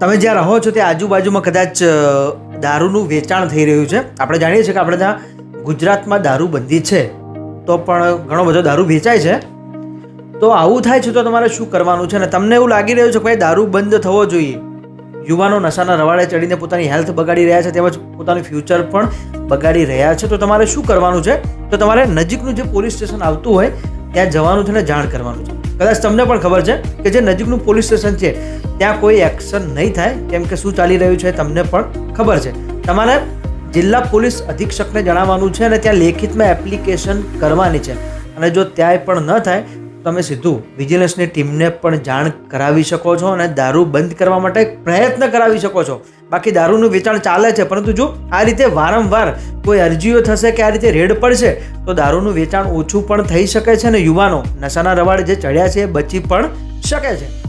તમે જ્યાં રહો છો તે આજુબાજુમાં કદાચ દારૂનું વેચાણ થઈ રહ્યું છે. આપણે જાણીએ છીએ કે આપણે ત્યાં ગુજરાતમાં દારૂબંધી છે. તો પણ ઘણો બધો દારૂ વેચાય છે. તો આવું થાય છે તો તમારે શું કરવાનું છે? ને તમને એવું લાગી રહ્યું છે કે ભાઈ દારૂ બંધ થવો જોઈએ. યુવાનો નશાના રવાડે ચડીને પોતાની હેલ્થ બગાડી રહ્યા છે તેમજ પોતાનું ફ્યુચર પણ બગાડી રહ્યા છે. તો તમારે શું કરવાનું છે? તો તમારે નજીકનું જે પોલીસ સ્ટેશન આવતું હોય, ત્યાં જવાનું છે ને જાણ કરવાનું છે. કદાચ તમને પણ ખબર છે કે જે નજીકનું પોલીસ સ્ટેશન છે, ત્યાં કોઈ એક્શન નહીં થાય. કેમ કે શું ચાલી રહ્યું છે તમને પણ ખબર છે. તમારે જિલ્લા પોલીસ અધિક્ષકને જણાવવાનું છે અને ત્યાં લેખિતમાં એપ્લિકેશન કરવાની છે. અને જો ત્યાંય પણ ન થાય તમે સીધું વિજિલન્સની ટીમને પણ જાણ કરાવી શકો છો અને દારૂ બંધ કરવા માટે પ્રયત્ન કરાવી શકો છો. બાકી દારૂનું વેચાણ ચાલે છે, પરંતુ જો આ રીતે વારંવાર કોઈ અરજીઓ થશે કે આ રીતે રેડ પડશે, તો દારૂનું વેચાણ ઓછું પણ થઈ શકે છે અને યુવાનો નશાના રવાડે જે ચડ્યા છે એ બચી પણ શકે છે.